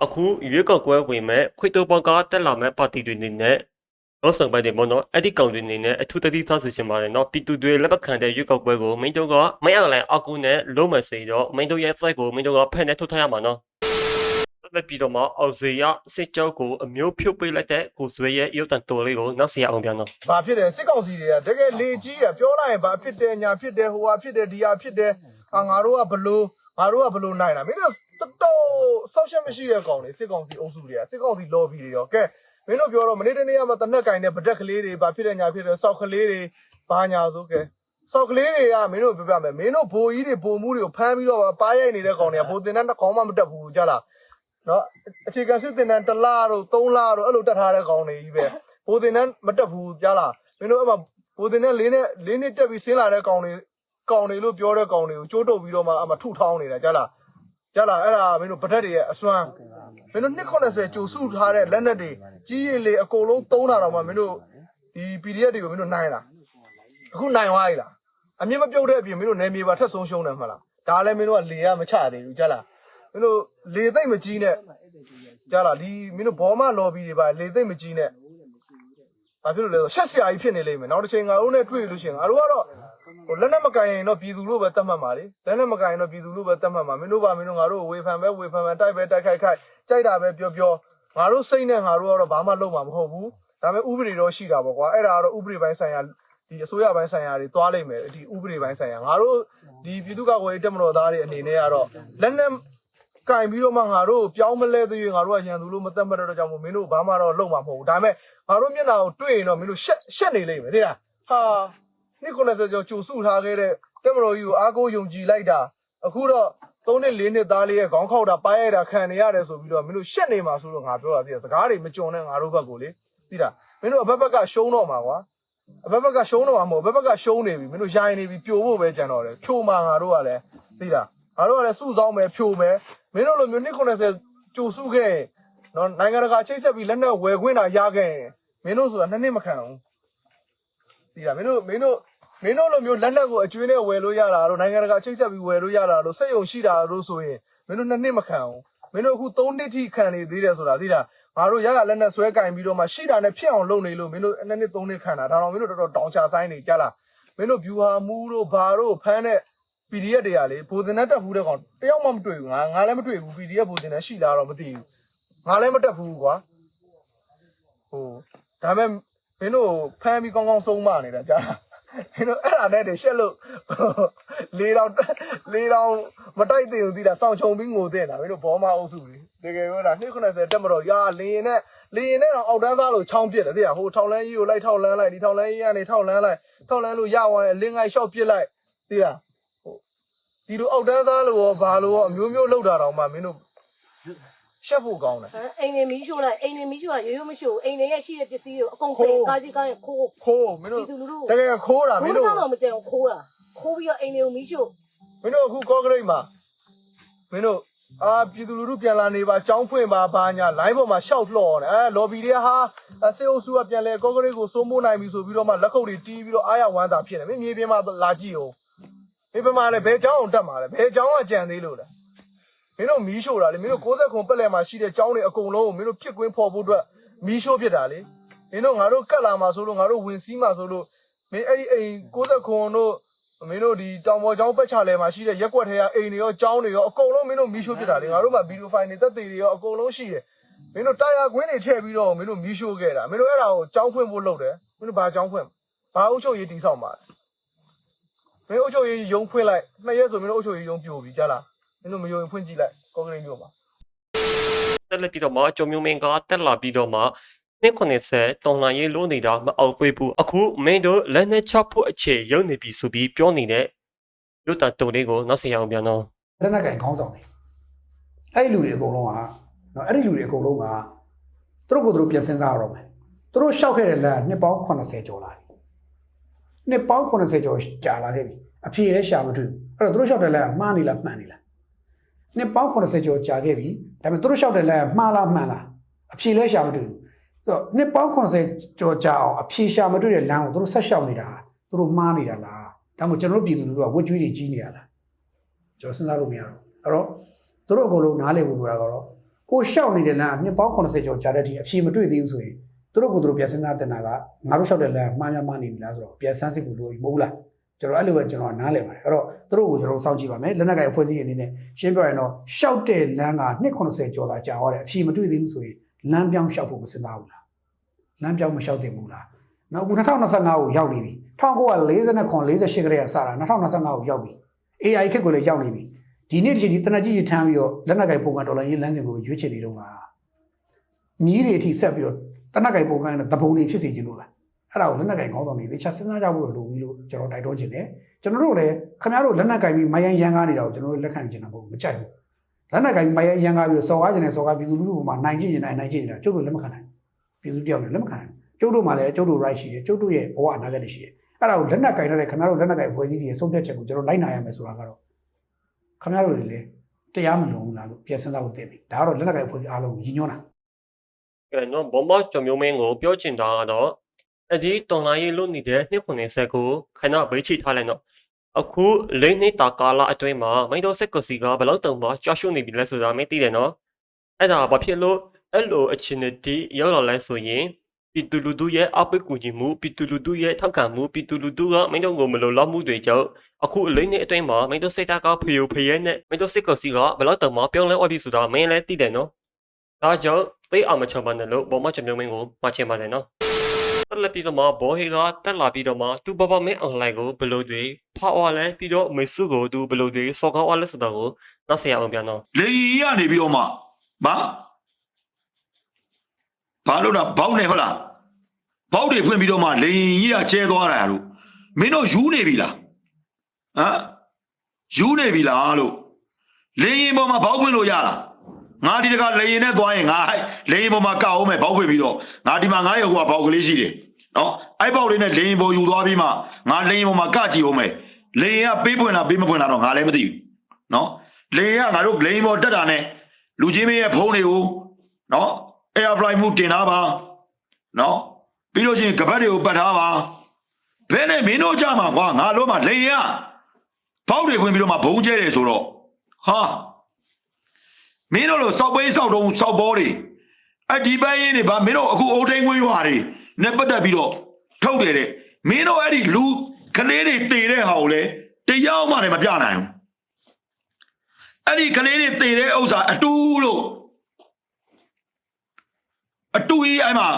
S3: အခုရွေးကောက်ပွဲဝင်မဲ့ခွေတိုးပကတက်လာမဲ့ပါတီတွေနေနဲ့တော့ဆောင်ပါတယ်မနော်အဲ့ဒီကောင်တွေနေနဲ့အထူးတတိထားစီချင်ပါတယ်နော်ပြည်သူတွေလက်မခံတဲ့ရွေးကောက်ပွဲကိုမင်းတို့ကမရလိုက်အကူနဲ့လုံးမစေတော့မင်းတို့ရဲ့ flag ကိုမင်းတို့ကဖက်နဲ့ထုတ်ထားရမှာနော် လက်ပြီးတော့မှအောက်စီရစစ်ကြောကိုအမျိုးဖြုတ်ပေးလိုက်တဲ့ကိုဆွေရဲ့ရုပ်တံတော်လေးကိုနောက်စီရအောင်ပြန်တော့။
S6: ဘာဖြစ်တယ်စစ်ကောင်စီတွေကတကယ်လေကြီးတယ်ပြောလိုက်ရင်ဘာဖြစ်တယ်ညာဖြစ်တယ်ဟိုဟာဖြစ်တယ်ဒီဟာဖြစ်တယ်ဟာငါတို့ကဘလို့ငါတို့ကဘလို့နိုင်တာမင်းတို့တော်တော်ဆောက်ရှက်မရှိတဲ့ကောင်တွေစစ်ကောင်စီအုပ်စုတွေကစစ်ကောင်စီ lobby တွေရောကဲမင်းတို့ပြောတော့မနေ့တနေ့ကမှတနက်ကင်တဲ့ဗဒက်ကလေးတွေဘာဖြစ်တဲ့ညာဖြစ်တဲ့စောက်ကလေးတွေဘာညာဆိုကဲစောက်ကလေးတွေကမင်းတို့ပြောပြမယ်မင်းတို့ဘိုးကြီးတွေဘိုးမှုတွေကိုဖမ်းပြီးတော့ပါရိုက်နေတဲ့ကောင်တွေကဘိုးတင်တဲ့ကောင်မှမတက်ဘူးကြလား နော်အခြေခံစစ်တင်တဲ့တစ်လတို့သုံးလတို့အဲ့လိုတက်ထားတဲ့ကောင်တွေကြီးပဲဘိုးတင်တဲ့မတက်ဘူးကြလားမင်းတို့အဲ့မှာဘိုးတင်တဲ့လေးနဲ့လေးနဲ့တက်ပြီးဆင်းလာတဲ့ကောင်တွေကောင်တွေလို့ပြောတဲ့ကောင်တွေကိုကျိုးတုပ်ပြီးတော့မှအမှထုထောင်းနေတာကြလားကြလားအဲ့ဒါမင်းတို့ဗဒက်တွေရဲ့အစွမ်းမင်းတို့290ကြိုစုထားတဲ့လက်နက်တွေကြီးရင်လေအကုန်လုံးသုံးတာတော့မှမင်းတို့ဒီ PDF တွေကိုမင်းတို့နိုင်လားအခုနိုင်သွားပြီလားအမြင့်မပြုတ်တဲ့အပြင်မင်းတို့နယ်မြေပါထက်ဆုံးရှုံးတယ်မှတ်လားဒါလည်းမင်းတို့ကလေရမချသေးဘူးကြားလား မင်းတို့လေသိမ့်မကြီးနဲ့ကြားလားဒီမင်းတို့ဘောမလော်ဘီတွေပါလေသိမ့်မကြီးနဲ့ဘာဖြစ်လို့လဲဆိုရှက်စရာကြီးဖြစ်နေလိမ့်မယ်နောက်တစ်ချိန်ငါတို့နဲ့တွေ့လို့ရှိရင်ငါတို့ကတော့ဟိုလက်နဲ့မကန်ရင်တော့ပြည်သူလို့ပဲတတ်မှတ်ပါလေလက်နဲ့မကန်ရင်တော့ပြည်သူလို့ပဲတတ်မှတ်ပါမင်းတို့ပါမင်းတို့ငါတို့ဝေဖန်ပဲဝေဖန်ပဲတိုက်ပဲတိုက်ခိုက်ခိုက်ကြိုက်တာပဲပြောပြောငါတို့စိတ်နဲ့ငါတို့ကတော့ဘာမှလုပ်မှာမဟုတ်ဘူးဒါပေမဲ့ဥပဒေတော့ရှိတာပေါ့ကွာအဲ့ဒါကတော့ဥပဒေပိုင်းဆိုင်ရာဒီအစိုးရပိုင်းဆိုင်ရာတွေသွားလိမ့်မယ်ဒီဥပဒေပိုင်းဆိုင်ရာငါတို့ဒီပြည်သူ့ကာကွယ်ရေးတပ်မတော်သားတွေအနေနဲ့ကတော့လက်နဲ့ ကင်ပြီးတော့မှငါတို့ပြောင်းမလဲသေးရင်ငါတို့ကရန်သူလို့မသက်မတဲ့တော့ကြောင့်မို့မင်းတို့ဘာမှတော့လုပ်မှာမဟုတ်ဘူးဒါပေမဲ့ငါတို့မျက်နှာကိုတွေ့ရင်တော့မင်းတို့ရှက်ရှက်နေလိမ့်မယ်သိလားဟာနှစ်90ကျော်ကြိုစုထားခဲ့တဲ့တက်မတော်ကြီးကိုအားကိုးယုံကြည်လိုက်တာအခုတော့3နှစ်4နှစ်သားလေးရဲ့ခေါင်းခောက်တာပါရိုက်တာခံနေရတယ်ဆိုပြီးတော့မင်းတို့ရှက်နေမှာဆိုတော့ငါပြောတာသိတယ်စကားတွေမကြုံနဲ့ငါတို့ဘက်ကိုလေသိလားမင်းတို့အဘက်ဘက်ကရှုံးတော့မှာကွာအဘက်ဘက်ကရှုံးတော့မှာမဟုတ်အဘက်ဘက်ကရှုံးနေပြီမင်းတို့ရိုင်းနေပြီပြိုဖို့ပဲကြံတော့တယ်ဖြိုမှာငါတို့ကလည်းသိလား ငါတို့ကလည်းစုဆောင်းမယ်ဖြိုမယ်မင်းတို့လိုမျိုးနှစ်90ကြိုစုခဲ့ရင်နော်နိုင်ငံတကာချိတ်ဆက်ပြီးလက်နက်ဝယ်ခွင့်တာရခဲ့ရင်မင်းတို့ဆိုတာနှစ်နှစ်မခံဘူးသိလားမင်းတို့မင်းတို့မင်းတို့လိုမျိုးလက်နက်ကိုအကျွေးနဲ့ဝယ်လို့ရတာတို့နိုင်ငံတကာချိတ်ဆက်ပြီးဝယ်လို့ရတာတို့စက်ယုံရှိတာတို့ဆိုရင်မင်းတို့နှစ်နှစ်မခံဘူးမင်းတို့အခု3နှစ်ထိခံနေသေးတယ်ဆိုတာသိလားငါတို့ရရလက်နဲ့ဆွဲကင်ပြီးတော့မှရှိတာနဲ့ဖြစ်အောင်လုပ်နေလို့မင်းတို့နှစ်နှစ်သုံးနှစ်ခံတာဒါတော့မင်းတို့တော်တော်တောင်ချဆိုင်နေကြလားမင်းတို့ view ဟာမူတို့ဘာတို့ဖမ်းတဲ့ PDF တွေကလေဘိုးစင်နဲ့တက်ဘူးတဲ့ကောင်တယောက်မှမတွေ့ဘူးငါငါလည်းမတွေ့ဘူး PDF ဘိုးစင်နဲ့ရှိလားတော့မသိဘူးငါလည်းမတက်ဘူးကွာဟိုဒါပေမဲ့မင်းတို့ဖမ်းပြီးကောင်းကောင်းဆုံးမနေတာကြားလားမင်းတို့အဲ့ဒါနဲ့တည်းရှက်လို့လေးတောင်လေးတောင်မတိုက်သေးဘူးသိတာစောင့်ချုံပြီးငိုတဲ့တာမင်းတို့ဘောမအုပ်စုလေတကယ်ပြောတာ290တက်မတော့ရာလင်းနဲ့လင်းနဲ့တော့အောက်တန်းသားလို့ချောင်းပြစ်တယ်သိလားဟိုထောက်လန်းကြီးကိုလိုက်ထောက်လန်းလိုက်ဒီထောက်လန်းကြီးကနေထောက်လန်းလိုက်ထောက်လန်းလို့ရသွားရင်အလင်းငိုက်ရှောက်ပြစ်လိုက်သိလား ဒီလိုအောက်တန်းသားလို့ရောဘာလို့ရောအမျိုးမျိုးလောက်တာတော့မှမင်းတို့ရှက်ဖို့ကောင်းတယ်
S7: အိမ်နေမီးရှို့လိုက်အိမ်နေမီးရှို့တာရိုးရိုးမရှို့အိမ်နေရဲ့ရှိတဲ့ပစ္စည်းကိုအကုန်ခိုးကားကြီးကားရဲ့ခိုး
S6: ခိုးမင်းတို့
S7: ပြည်သူလူထု
S6: တကယ်ခိုးတာမ
S7: မ
S6: င်း
S7: င်း
S6: တို့
S7: တို့တော့မကြံခိုးတာခိုးပြီးတော့အိမ်တွေကိုမီးရှို့
S6: မင်းတို့အခုကော့ဂရိတ်မှာမင်းတို့အာပြည်သူလူထုပြန်လာနေပါចောင်းဖွင့်ပါဘာညာ line ပေါ်မှာရှောက်လှော်နေအဲ lobby တွေဟာစေအုပ်စုကပြန်လဲကော့ဂရိတ်ကိုစိုးမိုးနိုင်ပြီဆိုပြီးတော့မှလက်ခုပ်တွေတီးပြီးတော့အားရဝမ်းသာဖြစ်နေမင်းမြေပြင်မှာလာကြည့်အောင် မင်းပမာလဲဘယ်ចောင်းအောင်တက်မှာလဲဘယ်ចောင်းကကြံသေးလို့လဲမင်းတို့မီးရှို့တာလေမင်းတို့60ခွန်ပက်လက်မှာရှိတဲ့ကျောင်းတွေအကုန်လုံးကိုမင်းတို့ပြစ်ကွင်းဖော်ဖို့အတွက်မီးရှို့ဖြစ်တာလေမင်းတို့ငါတို့ကတ်လာမှာဆိုလို့ငါတို့ဝင်စီးမှာဆိုလို့မင်းအဲ့ဒီအိမ်60ခွန်တို့မင်းတို့ဒီတောင်ပေါ်ကျောင်းပက်ချလဲမှာရှိတဲ့ရက်ကွက်ထဲကအိမ်တွေရောကျောင်းတွေရောအကုန်လုံးမင်းတို့မီးရှို့ဖြစ်တာလေငါတို့မှာဗီဒီယိုဖိုင်တွေတက်သေးတွေရောအကုန်လုံးရှိတယ်မင်းတို့တာယာကွင်းတွေထည့်ပြီးတော့မင်းတို့မီးရှို့ခဲ့တာမင်းတို့အဲ့ဒါကိုကျောင်းဖွင့်ဖို့လုပ်တယ်မင်းတို့ဘာကျောင်းဖွင့်ဘာအုပ်ချုပ်ရေးတည်ဆောက်မှာလဲ မင်းအုပ်ချုပ်ရေးရုံးဖွင့်လိုက်နှစ်ရက်ဆိုမင်းတို့အုပ်ချုပ်ရေးရုံးပြိုပြီကြားလားမင်းတို့မယုံရင်ဖွင့်ကြည့်လိုက်ကော့ကရိတ်မြို့မှာ
S3: ဆက်လက်ပြီးတော့မှကျော်မျိုးမင်းကတက်လာပြီးတော့မှ290တောင်လာရေးလို့နေတာမအောင်ခွေဘူးအခုမင်းတို့လက်နဲ့ချဖို့အခြေရုံနေပြီဆိုပြီးပြောနေတဲ့ရုပ်တံတုံလေးကိုနောက်ဆက်ရအောင်ပြန်တော့
S4: လက်နက်ကင်ခေါင်းဆောင်တွေအဲ့ဒီလူတွေအကုန်လုံးကနော်အဲ့ဒီလူတွေအကုန်လုံးကသူတို့ကိုယ်သူတို့ပြန်စဉ်းစားရတော့မယ်သူတို့ရှောက်ခဲ့တဲ့လမ်းနှစ်ပေါင်း80ကျော်လာပြီ နှစ်ပေါင်း80ကျော်ကြာလာခဲ့ပြီအဖြေလည်းရှာမတွေ့ဘူးအဲ့တော့သူတို့ရှောက်တဲ့လမ်းကမှားနေလားမှန်နေလားနှစ်ပေါင်း80ကျော်ကြာခဲ့ပြီဒါပေမဲ့သူတို့ရှောက်တဲ့လမ်းကမှားလားမှန်လားအဖြေလည်းရှာမတွေ့ဘူးဆိုတော့နှစ်ပေါင်း80ကျော်ကြာအောင်အဖြေရှာမတွေ့တဲ့လမ်းကိုသူတို့ဆက်ရှောက်နေတာသူတို့မှားနေတာလားဒါမှမဟုတ်ကျွန်တော်တို့ပြည်သူလူထုကဝတ်ကြွေးတွေကြီးနေရလားကျွန်တော်စဉ်းစားလို့မရတော့အဲ့တော့သူတို့အကုန်လုံးနားလည်ဖို့လိုတာကတော့ကိုရှောက်နေတဲ့လမ်းကနှစ်ပေါင်း80ကျော်ကြာတဲ့အထိအဖြေမတွေ့သေးဘူးဆိုရင် သူတို့ကိုယ်သူတို့ပြန်စဉ်းစားတင်တာကငါတို့ရှောက်တဲ့လမ်းမှားများမှားနေပြီလားဆိုတော့ပြန်ဆန်းစစ်ဖို့လိုမဟုတ်လားကျွန်တော်အဲ့လိုပဲကျွန်တော်နားလည်ပါတယ်အဲ့တော့သူတို့ကိုကျွန်တော်စောင့်ကြည့်ပါမယ်လက်နက်ကင်အဖွဲ့အစည်းအနေနဲ့ရှင်းပြရင်တော့ရှောက်တဲ့လမ်းက290ကျော်လာကြာသွားတယ်အဖြေမတွေ့သေးဘူးဆိုရင်လမ်းပြောင်းရှောက်ဖို့မစဉ်းစားဘူးလားလမ်းပြောင်းမရှောက်သင့်ဘူးလားနောက်အခု2025ကိုရောက်နေပြီ1949 48ကလေးကစတာ2025ကိုရောက်ပြီ AI ခက်ကိုလည်းရောက်နေပြီဒီနေ့ဒီချိန်ဒီတနက်ကြီးကြီးထမ်းပြီးတော့လက်နက်ကင်ပုံကဒေါ်လာရင်းလမ်းစဉ်ကိုရွေးချယ်နေတော့မှာမြီးတွေအထိဆက်ပြီးတော့ တနက်ကင်ပုံကန်တဲ့တပုံတွေဖြစ်စေချင်လို့လားအဲ့ဒါကိုလက်နက်ကင်ခေါင်းဆောင်တွေသေချာစဉ်းစားကြဖို့လိုပြီလို့ကျွန်တော်တိုက်တွန်းချင်တယ်ကျွန်တော်တို့လည်းခင်ဗျားတို့လက်နက်ကင်ပြီးမယန်ရန်ကားနေတာကိုကျွန်တော်တို့လက်ခံချင်တာမဟုတ်ဘူးမကြိုက်ဘူးလက်နက်ကင်မယန်ရန်ကားပြီးစော်ကားချင်တယ်စော်ကားပြည်သူလူထုမှာနိုင်ကျင်နေတာနိုင်ကျင်နေတာကျုပ်တို့လက်မခံနိုင်ဘူးပြည်သူတယောက်နဲ့လက်မခံနိုင်ဘူးကျုပ်တို့မှလည်းကျုပ်တို့ right ရှိတယ်ကျုပ်တို့ရဲ့ဘဝအနာဂတ်တွေရှိတယ်အဲ့ဒါကိုလက်နက်ကင်တဲ့ခင်ဗျားတို့လက်နက်ကင်ဖွဲ့စည်းပြီးဆုံးဖြတ်ချက်ကိုကျွန်တော်လိုက်နိုင်ရမယ်ဆိုတာကတော့ခင်ဗျားတို့တွေလည်းတရားမလုံဘူးလားလို့ပြန်စဉ်းစားဖို့တည်ပြီဒါကတော့လက်နက်ကင်ဖွဲ့စည်းအားလုံးကိုညီညွတ်တာ
S3: ကဲနော်ဘောမကျော်မျိုးမင်းကိုပြောချင်တာကတော့အဒီတော်လိုင်းရေးလို့နေတဲ့နှစ်ခုနှစ်ဆက်ကိုခဏဘေးချိထားလိုက်နော်အခုလိမ့်နေတာကာလအတွင်းမှာမိုင်းတို့စက်ကစီကဘယ်လောက်တုံမှကြောက်ရွံ့နေပြီလဲဆိုတာမသိတယ်နော်အဲ့ဒါဘာဖြစ်လို့အဲ့လိုအချင်းတီရောက်လာလဲဆိုရင်ပြည်သူလူထုရဲ့အပိတ်ကူညီမှုပြည်သူလူထုရဲ့ထောက်ခံမှုပြည်သူလူထုကမိုင်းတို့ကိုမလိုလားမှုတွေကြောင့်အခုလိမ့်နေအတွင်းမှာမိုင်းတို့စိတ်ဓာတ်ကဖျော်ဖျဲနဲ့မိုင်းတို့စက်ကစီကဘယ်လောက်တုံမှပြောင်းလဲသွားပြီဆိုတာမင်းလည်းသိတယ်နော် ဒါကြောင့်သိအောင်မချပါနဲ့လို့ဘောမချမျိုးမင်းကိုမှာချင်ပါတယ်နော်တက်လက်ပြီးတော့မှဘောဟေကတက်လာပြီးတော့မှသူဘဘမင်းအွန်လိုင်းကိုဘယ်လိုတွေဖောက်သွားလဲပြီးတော့မေစုကိုသူဘယ်လိုတွေစော်ကောက်သွားလဲဆိုတော့ကိုနောက်ဆက်ရအောင်ပြန်တော့
S2: လေကြီးကနေပြီးတော့မှဘာဘာလို့လဲဘောက်နေဟုတ်လားဘောက်တွေဖွင့်ပြီးတော့မှလေရင်ကြီးကကျဲသွားတာလို့မင်းတို့ယူနေပြီလားဟမ်ယူနေပြီလားလို့လေရင်ပေါ်မှာဘောက်ဖွင့်လို့ရလား ငါဒီတကလေရင်နဲ့သွားရင်ငါဟိုက်လေရင်ပေါ်မှာကောက်အောင်မယ်ဘောက်ဖွင့်ပြီးတော့ငါဒီမှာငါရဲ့ဟိုကဘောက်ကလေးရှိတယ်နော်အဲ့ဘောက်လေးနဲ့လေရင်ပေါ်ယူသွားပြီးမှငါလေရင်ပေါ်မှာကကြည့်အောင်မယ်လေရင်ကပေးဖွင့်လားပေးမဖွင့်လားတော့ငါလည်းမသိဘူးနော်လေကငါတို့လိန်ပေါ်တက်တာနဲ့လူချင်းမင်းရဲ့ဖုန်းတွေကိုနော် air fly မှုတင်ထားပါနော်ပြီးလို့ရှိရင်ကပတ်တွေကိုပတ်ထားပါဘယ်နဲ့မင်းတို့ကြမှာကွာငါလို့မှလိန်ရပေါက်တွေဝင်ပြီးတော့မှဘုံကျဲတယ်ဆိုတော့ဟာ မင်းတို့လိုစောက်ပိန်းစောက်တုံးစောက်ဘောတွေအဒီပိုင်းရင်တွေဗာမင်းတို့အခုအိုးထိန်ခွေးရွာတွေနဲ့ပတ်သက်ပြီးတော့ထုတ်တယ်တဲ့မင်းတို့အဲ့ဒီလူကလေးတွေတေတဲ့ဟာကိုလေတရားမှလည်းမပြနိုင်ဘူးအဲ့ဒီကလေးတွေတည်တဲ့ဥစ္စာအတူလို့အတူကြီးအဲ့မှာ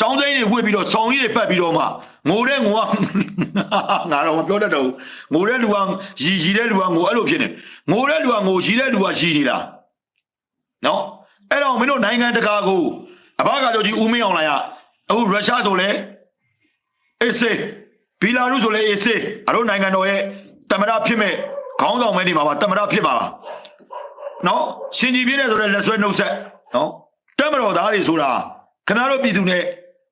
S2: ចောင်းသိန်းတွေဝှေ့ပြီးတော့ဆောင်းကြီးတွေပတ်ပြီးတော့မှငိုတဲ့ငိုကငါတော့မပြောတတ်တော့ဘူးငိုတဲ့လူကရီရီတဲ့လူကငိုအဲ့လိုဖြစ်နေငိုတဲ့လူကငိုရီတဲ့လူကရီနေတာ နော်အဲ့တော့မင်းတို့နိုင်ငံတကာကိုအဘကကြောင့်ကြီးဦးမင်းအောင်လိုင်ကအခုရုရှားဆိုလဲအေးစေဘီလာရုဆိုလဲအေးစေအတို့နိုင်ငံတော်ရဲ့တမရဖြစ်မဲ့ခေါင်းဆောင်မဲနေမှာပါတမရဖြစ်မှာပါနော်ရှင်ကြီးပြည့်တဲ့ဆိုတဲ့လက်ဆွဲနှုတ်ဆက်နော်တက်မတော်သားတွေဆိုတာခင်ဗျားတို့ပြည်သူနဲ့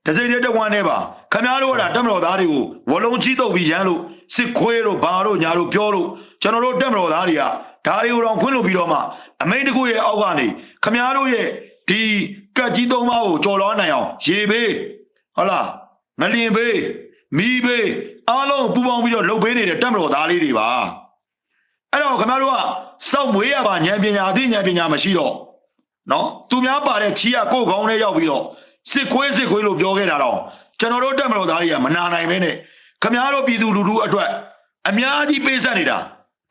S2: တစိမ့်တဲ့တဝမ်းနဲ့ပါခင်ဗျားတို့ကတက်မတော်သားတွေကိုဝလုံးချီတုပ်ပြီးရမ်းလို့စစ်ခွေးတို့ဘာတို့ညာတို့ပြောလို့ကျွန်တော်တို့တက်မတော်သားတွေကဒါတွေကိုတော့ခွင့်လို့ပြီးတော့မှ အမိန်တကူရဲ့အောက်ကနေခင်ဗျားတို့ရဲ့ဒီကတ်ကြီးသုံးပါးကိုကြော်လွှားနိုင်အောင်ရေဘေးဟုတ်လားငလျင်ဘေးမီးဘေးအားလုံးပူပေါင်းပြီးတော့လှုပ်ပေးနေတဲ့တက်မတော်သားလေးတွေပါအဲ့တော့ခင်ဗျားတို့ကစောက်မွေးရပါဉာဏ်ပညာအသိဉာဏ်ပညာမရှိတော့နော်သူများပါတဲ့ချီကကိုယ်ကောင်းနဲ့ရောက်ပြီးတော့စစ်ခွေးစစ်ခွေးလို့ပြောခဲ့တာတော့ကျွန်တော်တို့တက်မလို့သားတွေကမနာနိုင်ပဲနဲ့ခင်ဗျားတို့ပြည်သူလူထုအတွက်အများကြီးပေးဆက်နေတာ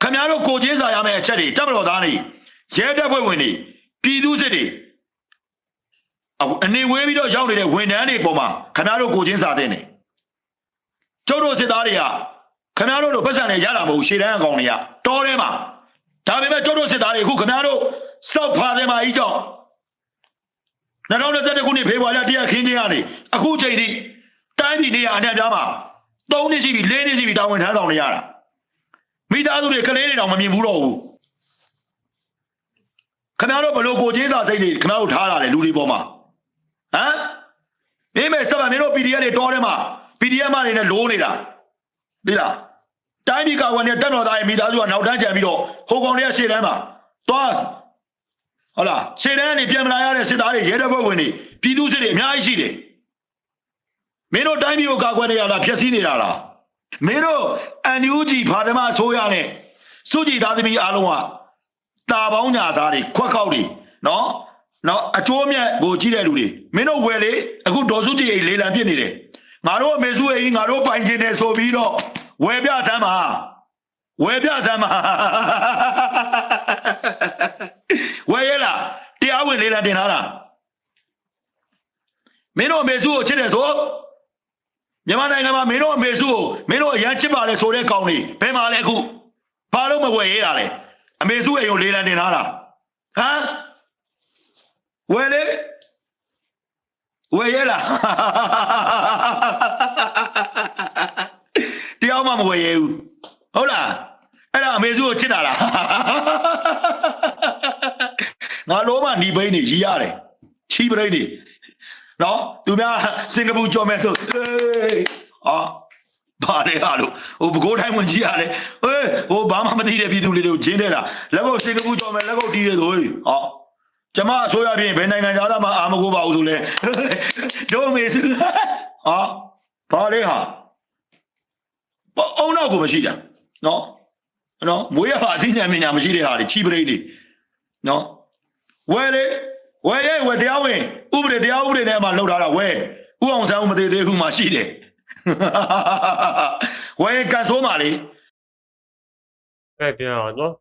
S2: ခင်ဗျားတို့ကိုချင်းစာရမယ့်အချက်တွေတက်မလို့သားတွေ ရဲတပ်ဖွဲ့ဝင်တွေပြည်သူစစ်တွေအခုအနေဝဲပြီးတော့ရောက်နေတဲ့ဝန်ထမ်းတွေပေါ်မှာခင်ဗျားတို့ကိုချင်းစာတဲ့နေကျုပ်တို့စစ်သားတွေကခင်ဗျားတို့တို့ပတ်စံနေရတာမဟုတ်ရှေ့တန်းအကောင်တွေကတောထဲမှာဒါပေမဲ့ကျုပ်တို့စစ်သားတွေအခုခင်ဗျားတို့စောက်ဖာတယ်မှာအကြီးကြောင့်2021ခုနှစ်ဖေဖော်ဝါရီလတရက်ခင်းချင်းကနေအခုချိန်ထိတိုင်းပြည်နေရအနှံ့ပြားမှာ3နှစ်ရှိပြီ4နှစ်ရှိပြီတာဝန်ထမ်းဆောင်နေရတာမိသားစုတွေကလေးတွေတောင်မမြင်ဘူးတော့ဘူး ခင်ဗျားတို့ဘလို့ကိုချင်းစာစိတ်တွေခင်ဗျားတို့ထားလာတယ်လူတွေပေါ်မှာဟမ်မင်းမဲ့စပါမင်းတို့ PDF တွေတောထဲမှာ PDF မတွေနဲ့လိုးနေတာဒီလားတိုင်းပြည်ကာကွယ်နေတဲ့တက်တော်သားရဲ့မိသားစုကနောက်တန်းကြံပြီးတော့ဟိုကောင်တွေကရှေ့တန်းမှာသွားဟုတ်လားရှေ့တန်းကနေပြန်မလာရတဲ့စစ်သားတွေရဲတပ်ဖွဲ့ဝင်တွေပြည်သူစစ်တွေအများကြီးရှိတယ်မင်းတို့တိုင်းပြည်ကိုကာကွယ်နေရလားဖျက်ဆီးနေတာလားမင်းတို့အန်ယူဂျီဖာသမအစိုးရနဲ့စုကြည်သားသမီးအားလုံးက တာပေါင်းညာသားတွေခွက်ခောက်တွေနော်နော်အချိုးမြတ်ကိုကြည့်တဲ့လူတွေမင်းတို့ဝယ်လေအခုဒေါ်စုကြည်အိမ်လေးလံပြစ်နေတယ်ငါတို့အမေစုအိမ်ငါတို့ပိုင်ကျင်တယ်ဆိုပြီးတော့ဝယ်ပြစမ်းပါဝယ်ပြစမ်းပါဝယ်ရလားတရားဝင်လေးလံတင်ထားတာမင်းတို့အမေစုကိုချစ်တယ်ဆိုမြန်မာနိုင်ငံမှာမင်းတို့အမေစုကိုမင်းတို့အရန်ချစ်ပါလေဆိုတဲ့ကောင်တွေဘယ်မှာလဲအခုဘာလို့မဝယ်ရတာလဲ အမေစုအိမ်ကိုလေးလံတင်ထားတာဟမ်ဝယ်လေဝယ်ရဲလားတရားမှမဝယ်ရဲဘူးဟုတ်လားအဲ့ဒါအမေစုကိုချစ်တာလားငါလုံးမနီဘိန်းနေရီးရတယ်ချီပရိန်းနေနော်သူများစင်ကာပူကြော်မယ်ဆိုဟေး ဟာဘာလဲဟာလို့ဟိုဘကိုးတိုင်းဝင်ကြီးရတယ်ဟေးဟိုဘာမှမသိတဲ့ပြည်သူလေးတွေကိုဂျင်းတဲ့တာလက်ကုပ်စင်ကာပူကြော်မယ်လက်ကုပ်တီးရဆိုဟေးဟောကျမအစိုးရပြင်ဘယ်နိုင်ငံသားမှအာမကိုပါဘူးဆိုလဲတို့မေစုဟာဘာလဲဟာပေါ့အုံနောက်ကိုမရှိတာနော်နော်မွေးရပါအသိဉာဏ်ပညာမရှိတဲ့ဟာတွေချီပရိတ်တွေနော်ဝယ်လေဝယ်ရဲဝယ်တရားဝင်ဥပဒေတရားဥပဒေနဲ့မှလောက်ထားတာဝယ်ဥအောင်ဆန်းဦးမသေးသေးဘူးမှရှိတယ် ဝယ်ရင်ကန်ဆိုးပါလေ
S3: ပဲပြန်အောင်နော်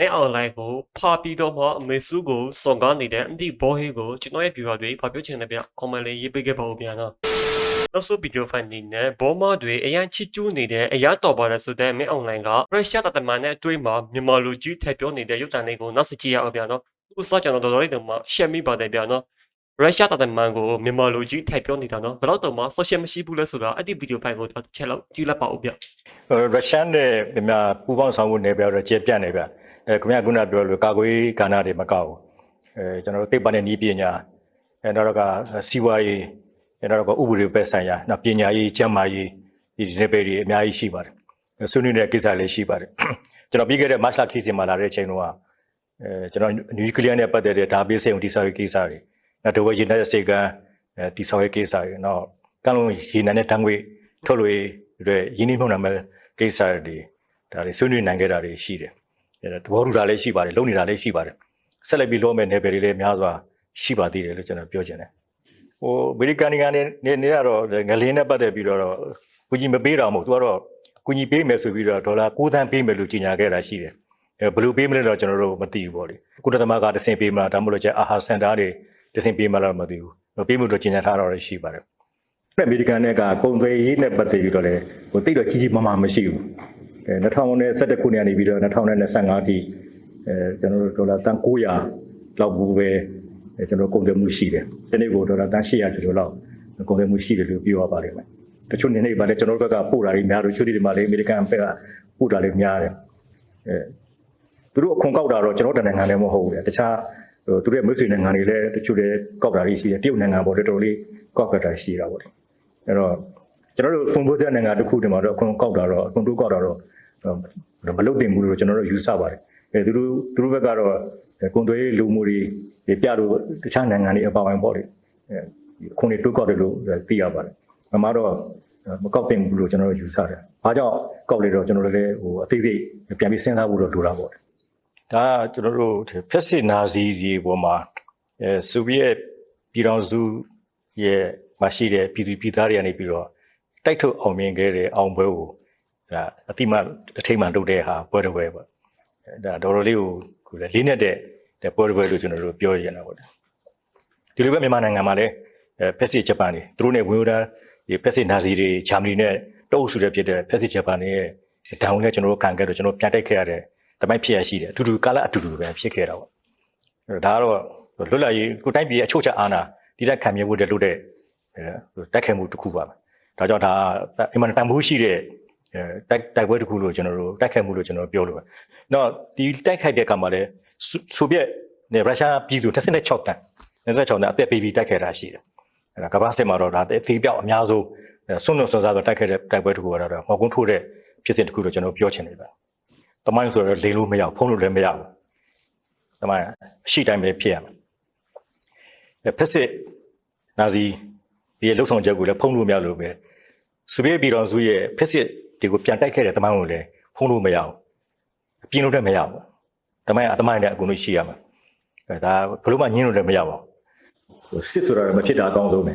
S3: အဲ online ကိုဖာပြီးတော့မှအမေစုကိုစွန်ကားနေတဲ့အန်တီဘောဟေးကိုကျွန်တော်ရဲ့ viewer တွေဖာပြောချင်တယ်ဗျ comment လေးရေးပေးခဲ့ပါဦးဗျာနော်နောက်ဆုံးဗီဒီယိုဖိုင်နေနဲ့ဘောမတွေအရန်ချစ်ကျူးနေတဲ့အရာတော်ပါတယ်ဆိုတဲ့မင်း online ကရုရှားတတမန်နဲ့အတွေ့မှာမြန်မာလူကြီးထည့်ပြောနေတဲ့ရုပ်တံလေးကိုနောက်စကြည့်ရအောင်ဗျာနော်ဥစားကျွန်တော်တော်တော်လေးတော့မှရှက်မိပါတယ်ဗျာနော် ရုရှားတတမန်ကိုမြန်မာလူကြီးထည့်ပြောနေတာနော်ဘယ်တော့တော့မှ social မရှိဘူးလဲဆိုတာအဲ့ဒီဗီဒီယိုဖိုင်ကိုတစ်ချက်လောက်ကြည့်လိုက်ပါဦးဗျ
S1: ရုရှားနဲ့မြန်မာပူးပေါင်းဆောင်မှုနေပြတော့ကျေပြန့်နေဗျအဲခင်ဗျာခုနပြောလို့ကာကွယ်ကဏ္ဍတွေမကောက်ဘူးအဲကျွန်တော်တို့သိပ္ပံနဲ့ဤပညာအဲတော့ကစီးပွားရေးအဲတော့ကဥပဒေပဲဆိုင်ရာနောက်ပညာရေးကျန်းမာရေးဒီဒီနယ်ပယ်တွေအများကြီးရှိပါတယ်ဆွေးနွေးတဲ့ကိစ္စလည်းရှိပါတယ်ကျွန်တော်ပြီးခဲ့တဲ့မတ်လခီစီမှာလာတဲ့အချိန်တုန်းကအဲကျွန်တော်နျူကလ িয়ার နဲ့ပတ်သက်တဲ့ဒါဘေးစိတ်ုံတိဆောက်ရေးကိစ္စတွေ နောက်တော့ရေနက်စေကံအဲတိဆောက်ရေးကိစ္စတွေနောက်ကံလုံးရေနက်နဲ့တန်းငွေထုတ်လို့ရတဲ့ရင်းနှီးမြှုပ်နှံမဲ့ကိစ္စတွေဒါတွေဆွေးနွေးနိုင်ခဲ့တာတွေရှိတယ်အဲသဘောတူတာလည်းရှိပါတယ်လုပ်နေတာလည်းရှိပါတယ်ဆက်လက်ပြီးလုပ်မဲ့နယ်ပယ်တွေလည်းများစွာရှိပါသေးတယ်လို့ကျွန်တော်ပြောချင်တယ်ဟိုအမေရိကန်ကနေနေနေရတော့ငလင်းနဲ့ပတ်သက်ပြီးတော့ကုကြီးမပေးတော့မဟုတ်သူကတော့ကုကြီးပေးမယ်ဆိုပြီးတော့ဒေါ်လာ9သန်းပေးမယ်လို့ကြေညာခဲ့တာရှိတယ်အဲဘယ်လိုပေးမလဲတော့ကျွန်တော်တို့မသိဘူးပေါ့လေကုလသမဂ္ဂကတဆင်ပေးမလားဒါမှမဟုတ်ကျအာဟာစင်တာတွေ တဆင်ပေးမလားမသိဘူးပေးမှုတော့ကြေညာထားတော့ရှိပါတယ်အမေရိကန်နဲ့ကကုန်သွယ်ရေးနဲ့ပတ်သက်ပြီးတော့လည်းဟိုတိတ်တော့ကြီးကြီးမားမားမရှိဘူးအဲ2011ခုနှစ်ကနေပြီးတော့2025အထိအဲကျွန်တော်တို့ဒေါ်လာတန်900လောက်ဘူးပဲအဲကျွန်တော်ကုန်သွယ်မှုရှိတယ်ဒီနေ့ကိုဒေါ်လာတန်800ကျော်လောက်ကုန်သွယ်မှုရှိတယ်လို့ပြောရပါလိမ့်မယ်တချို့နေနေပါလေကျွန်တော်တို့ဘက်ကပို့တာတွေများလို့ချို့တွေမှာလေအမေရိကန်ဘက်ကပို့တာတွေများတယ်အဲသူတို့အခွန်ကောက်တာတော့ကျွန်တော်တနိုင်ငံလည်းမဟုတ်ဘူးလေတခြားဟို သူတို့ရဲ့မိတ်ဆွေနိုင်ငံတွေလည်းတချို့လည်းကောက်တာတွေရှိတယ်တရုတ်နိုင်ငံပေါ်တော်တော်လေးကောက်ကတာရှိတာပေါ့လေအဲ့တော့ကျွန်တော်တို့ဖုန်ဖိုးတဲ့နိုင်ငံတစ်ခုတည်းမှာတော့အခွန်ကောက်တာတော့အခွန်တို့ကောက်တာတော့မလုပ်တင်ဘူးလို့ကျွန်တော်တို့ယူဆပါတယ်အဲသူတို့သူတို့ဘက်ကတော့ကွန်သွေးလူမှုတွေပြလို့တခြားနိုင်ငံတွေအပါအဝင်ပေါ့လေအဲခွန်တွေတိုးကောက်တယ်လို့သိရပါတယ်အမှတော့မကောက်တင်ဘူးလို့ကျွန်တော်တို့ယူဆတယ်ဘာကြောင့်ကောက်လေတော့ကျွန်တော်တို့လည်းဟိုအသေးစိတ်ပြန်ပြီးစဉ်းစားဖို့တော့လိုတာပေါ့ ဒါကကျွန်တော်တို့ဖက်စစ်နာဇီတွေပေါ်မှာအဲဆိုဗီယက်ပြည်တော်စုရဲ့မရှိတဲ့ပြည်သူပြည်သားတွေကနေပြီးတော့တိုက်ထုတ်အောင်မြင်ခဲ့တဲ့အောင်ပွဲကိုဒါအတိမအထိမှန်တုတ်တဲ့ဟာပွဲတစ်ပွဲပေါ့ဒါတော်တော်လေးကိုကိုလည်းလေးနဲ့တဲ့ပွဲတစ်ပွဲလို့ကျွန်တော်တို့ပြောရရင်တော့ပေါ့ဒီလိုပဲမြန်မာနိုင်ငံမှာလည်းအဲဖက်စစ်ဂျပန်တွေသူတို့နဲ့ဝင်ရောက်ဒီဖက်စစ်နာဇီတွေဂျာမနီနဲ့တုတ်ဆူတဲ့ဖြစ်တဲ့ဖက်စစ်ဂျပန်တွေရဲ့ဒဏ်ဝင်လည်းကျွန်တော်တို့ခံခဲ့တော့ကျွန်တော်ပြန်တိုက်ခဲ့ရတဲ့ တမိုင်းဖြစ်ရရှိတယ်အတူတူကာလအတူတူပဲဖြစ်ခဲ့တာပေါ့အဲဒါကတော့လွတ်လပ်ရေးကိုတိုင်းပြည်ရဲ့အချို့ချအာဏာဒီတက်ခံမြဲဖို့တည်းလို့တဲ့တိုက်ခိုက်မှုတစ်ခုပါပဲဒါကြောင့်ဒါအမှန်တန်ဖိုးရှိတဲ့တိုက်တိုက်ပွဲတစ်ခုလို့ကျွန်တော်တို့တိုက်ခိုက်မှုလို့ကျွန်တော်ပြောလို့ပဲ။တော့ဒီတိုက်ခိုက်တဲ့ကံမှာလည်းဆိုဗီယက်နဲ့ရုရှားပြည်သူ26တန်း26တန်းအသက်ပေးပြီးတိုက်ခိုက်တာရှိတယ်။အဲဒါကမ္ဘာစစ်မှာတော့ဒါအသေးပြောက်အများဆုံးဆွန့်လွတ်ဆွန်စားတော့တိုက်ခိုက်တဲ့တိုက်ပွဲတစ်ခုကတော့မော်ကွန်းထိုးတဲ့ဖြစ်စဉ်တစ်ခုလို့ကျွန်တော်ပြောချင်နေပါ။တ မိုင်းဆိုတော့လေလို့မရဘူးဖုံးလို့လည်းမရဘူး။တမိုင်းအရှိတိုင်းပဲဖြစ်ရမယ်။ဖက်စစ်နာဇီဒီလှုပ်ဆောင်ချက်ကိုလည်းဖုံးလို့မရလို့ပဲဆိုဗီယက်ပြည်တော်စုရဲ့ဖက်စစ်ဒီကိုပြန်တိုက်ခဲ့တဲ့တမိုင်းကိုလည်းဖုံးလို့မရအောင်ပြင်းလို့လည်းမရဘူးတမိုင်းအတမိုင်းနဲ့အကုန်လုံးရှိရမှာအဲဒါဘလို့မှညင်းလို့လည်းမရပါဘူးစစ်ဆိုတာမဖြစ်တာအကောင်းဆုံးပဲ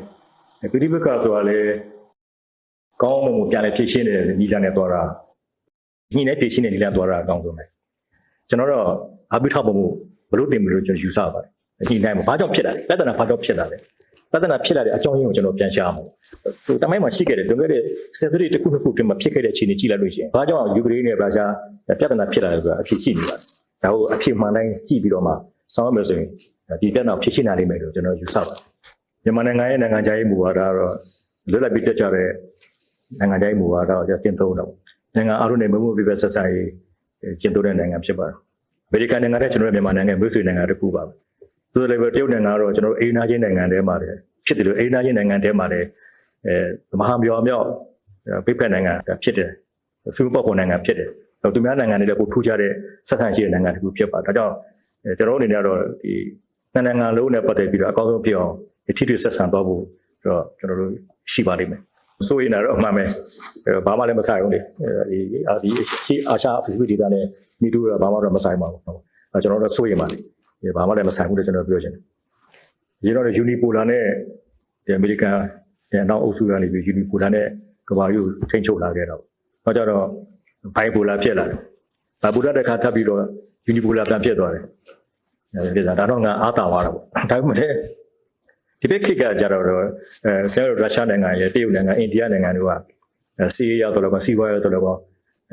S1: ပဋိပက္ခဆိုတာလည်းကောင်းမွန်မှုပြန်လဲဖြည့်ရှင်းနေတဲ့နီလာနဲ့သွားတာ ညင်းနဲ့ဖြည့်ရှင်းတဲ့နီလာသွားတာအကောင်းဆုံးပဲကျွန်တော်တော့အပိထောက်ပုံမှုဘလို့တင်မလို့ကျွန်တော်ယူဆပါတယ်ညင်းနိုင်မှာဘာကြောင့်ဖြစ်တာလဲပြဿနာဘာကြောင့်ဖြစ်တာလဲပြဿနာဖြစ်လာတဲ့အကြောင်းရင်းကိုကျွန်တော်ပြန်ရှာမှာဟိုတမိုင်းမှာရှိခဲ့တယ်တွင်ခဲ့တဲ့ဆယ်သရီတစ်ခုနှစ်ခုပြင်မှာဖြစ်ခဲ့တဲ့အခြေအနေကြည့်လိုက်လို့ရှိရင်ဘာကြောင့်ယူကရိန်းနဲ့ရုရှားပြဿနာဖြစ်လာလဲဆိုတာအဖြစ်ရှိနေပါတယ်ဒါကိုအဖြစ်မှန်တိုင်းကြည့်ပြီးတော့မှဆောင်းရမယ်ဆိုရင်ဒီပြဿနာဖြစ်ရှင်းနိုင်လိမ့်မယ်လို့ကျွန်တော်ယူဆပါတယ်မြန်မာနိုင်ငံရဲ့နိုင်ငံခြားရေးမူဝါဒကတော့လွတ်လပ်ပြီးတက်ကြတဲ့နိုင်ငံခြားရေးမူဝါဒကိုကျင့်သုံးတော့ နိုင်ငံအားလုံးနဲ့မမှုပြပြဆက်ဆံရေးကျင့်သုံးတဲ့နိုင်ငံဖြစ်ပါတယ်အမေရိကန်နိုင်ငံနဲ့ကျွန်တော်တို့မြန်မာနိုင်ငံမိတ်ဆွေနိုင်ငံတစ်ခုပါပဲသူတို့လည်းပဲတရုတ်နိုင်ငံကတော့ကျွန်တော်တို့အိန္ဒိယချင်းနိုင်ငံထဲမှာလည်းဖြစ်တယ်လို့အိန္ဒိယချင်းနိုင်ငံထဲမှာလည်းအဲမဟာမြော်မြောက်ပြည့်ဖက်နိုင်ငံဖြစ်တယ်စူပါပေါ်နိုင်ငံဖြစ်တယ်တော့သူများနိုင်ငံတွေလည်းပိုထူးခြားတဲ့ဆက်ဆံရှိတဲ့နိုင်ငံတစ်ခုဖြစ်ပါတယ်ဒါကြောင့်ကျွန်တော်တို့အနေနဲ့ကတော့ဒီနိုင်ငံလုံးနဲ့ပတ်သက်ပြီးတော့အကောင်းဆုံးဖြစ်အောင်ဒီထိတွေ့ဆက်ဆံတော့ဖို့တော့ကျွန်တော်တို့ရှိပါလိမ့်မယ် ဆိုရင်တော့အမှန်ပဲဘာမှလည်းမဆိုင်ဘူးလေဒီဒီရှိအာရှ Facebook data နဲ့မိတူတော့ဘာမှတော့မဆိုင်ပါဘူးဟုတ်အဲကျွန်တော်တို့ဆိုရင်ပါလေဘာမှလည်းမဆိုင်ဘူးလို့ကျွန်တော်ပြောချင်တယ်ဒီတော့ Unipolar နဲ့ဒီ American တဲ့နောက်အုပ်စုကနေပြီး Unipolar နဲ့ကဘာယူထိန်းချုပ်လာခဲ့တော့တော့ကြတော့ Bipolar ဖြစ်လာတယ် Bipolar တဲ့ခါထပ်ပြီးတော့ Unipolar ပြန်ဖြစ်သွားတယ်အဲဒီဒါတော့ငါအားတာသွားတာပေါ့ဒါပေမဲ့ ဒီဘက်ခေတ်ကကြတော့အဲကျွန်တော်ရုရှားနိုင်ငံရဲ့တရုတ်နိုင်ငံအိန္ဒိယနိုင်ငံတို့ကစီးရီးယားတော့လည်းစီးပွားရေးတော့လည်း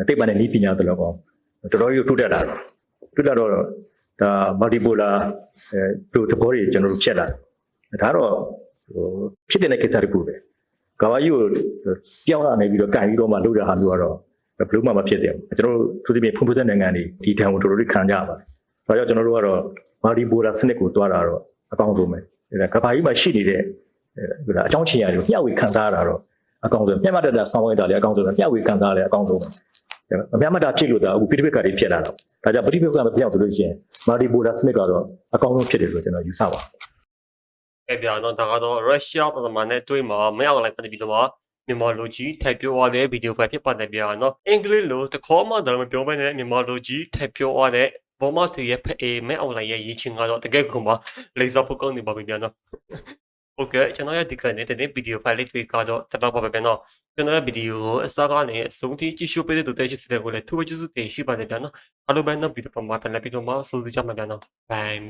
S1: တိတ်ပန်တဲ့နည်းပညာတော့လည်းတော်တော်ကြီးထိုးတက်လာတော့ထိုးတက်တော့ဒါ multipolar အဲတို့သဘောတွေကျွန်တော်တို့ဖြစ်လာတယ်ဒါတော့ဟိုဖြစ်တဲ့ကိစ္စတစ်ခုပဲကဘာကြီးကိုပြောင်းလာနေပြီးတော့ကန်ပြီးတော့မှလုပ်တဲ့ဟာမျိုးကတော့ဘယ်လို့မှမဖြစ်တယ်ကျွန်တော်တို့သူဒီပြင်ဖွံ့ဖြိုးတဲ့နိုင်ငံတွေဒီတံကိုတော်တော်လေးခံကြရပါတယ်ဒါကြောင့်ကျွန်တော်တို့ကတော့ multipolar စနစ်ကိုတွားတာတော့အကောင်းဆုံးပဲ ဒါကဘာကြီးမှာရှိနေတဲ့ဟိုဒါအကြောင်းချင်ရတယ်မျှဝေခံစားရတာတော့အကောင်းဆုံးမျက်မှတ်တတ်ဆောင်းဝဲတာလည်းအကောင်းဆုံးပဲမျှဝေခံစားရလည်းအကောင်းဆုံးပဲအမျက်မှတ်တာဖြစ်လို့ဒါအခုပိဋကတ်တွေဖြစ်လာတော့ဒါကြောင့်ပိဋကတ်ကမပြောင်းသလိုချင်း multipolar စနစ်ကတော့အကောင်းဆုံးဖြစ်တယ်လို့ကျွန်တော်ယူဆပါတယ်
S3: အဲ့ပြတော့ဒါကတော့ Russia ပထမနဲ့တွေ့မှာမရောက်လိုက်တဲ့ပြီးတော့မြန်မာလူကြီးထပ်ပြောရတဲ့ဗီဒီယိုဖိုင်ဖြစ်ပါတယ်ဗျာနော်အင်္ဂလိပ်လိုတခေါ်မှတော့မပြောဘဲနဲ့မြန်မာလူကြီးထပ်ပြောရတဲ့ ဘောမသူရဲ့ဖအေးမဲအွန်လိုင်းရဲ့ရည်ချင်းကတော့တကယ်ကိုမှလေစာပုတ်ကောင်းနေပါပြီဗျာနော်โอเคကျွန်တော်ရဲ့ဒီကနေ့တဲ့ဗီဒီယိုဖိုင်လေးတွေ့ကတော့တတော့ပါပဲဗျာနော်ကျွန်တော်ရဲ့ဗီဒီယိုကိုအစားကနေအဆုံးထိကြည့်ရှုပေးတဲ့သူတဲ့ရှိတဲ့ကိုလည်းသူ့ဝကျေးဇူးတင်ရှိပါတယ်ဗျာနော်အားလုံးပဲနောက်ဗီဒီယိုပေါ်မှာပြန်လည်ပြီးတော့မှဆိုစကြမှာဗျာနော် bye